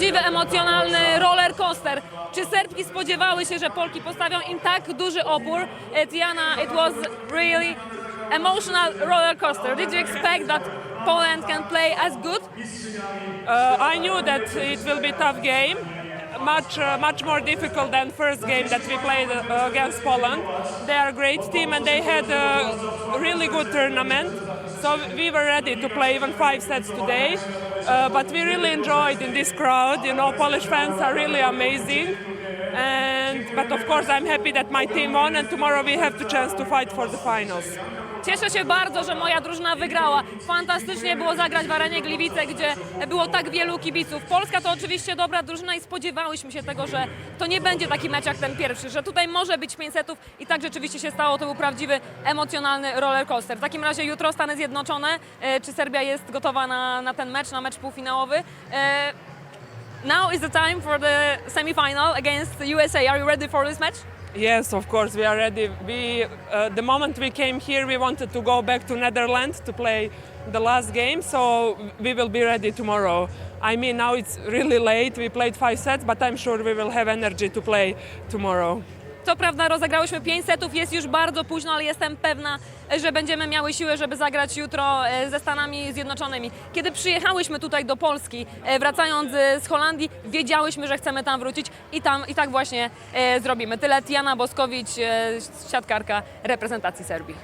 prawdziwy emocjonalny roller coaster. Czy Serbki spodziewały się, że Polki postawią im tak duży opór? Tiana, it was really emotional roller coaster. Did you expect that Poland can play as good? Uh, I knew that it will be tough game, much uh, much more difficult than first game that we played uh, against Poland. They are a great team and they had a really good tournament. So we were ready to play even five sets today. Uh, but we really enjoyed in this crowd. You know, Polish fans are really amazing. And but of course, I'm happy that my team won, and tomorrow we have the chance to fight for the finals. Cieszę się bardzo, że moja drużyna wygrała. Fantastycznie było zagrać w arenie Gliwice, gdzie było tak wielu kibiców. Polska to oczywiście dobra drużyna i spodziewałyśmy się tego, że to nie będzie taki mecz jak ten pierwszy, że tutaj może być 5 setów i tak rzeczywiście się stało. To był prawdziwy, emocjonalny roller coaster. W takim razie jutro Stany Zjednoczone. E, Czy Serbia jest gotowa na, na ten mecz, na mecz półfinałowy? E, Now is the time for the semi-final against the USA. Are you ready for this match? Yes, of course we are ready. We, uh, the moment we came here, we wanted to go back to Netherlands to play the last game, so we will be ready tomorrow. I mean, now it's really late. We played five sets, but I'm sure we will have energy to play tomorrow. Co prawda rozegrałyśmy 5 setów, jest już bardzo późno, ale jestem pewna, że będziemy miały siłę, żeby zagrać jutro e, ze Stanami Zjednoczonymi. Kiedy przyjechałyśmy tutaj do Polski, e, wracając e, z Holandii, wiedziałyśmy, że chcemy tam wrócić i, tam, i tak właśnie zrobimy. Tyle Tiana Boskowicz, siatkarka reprezentacji Serbii.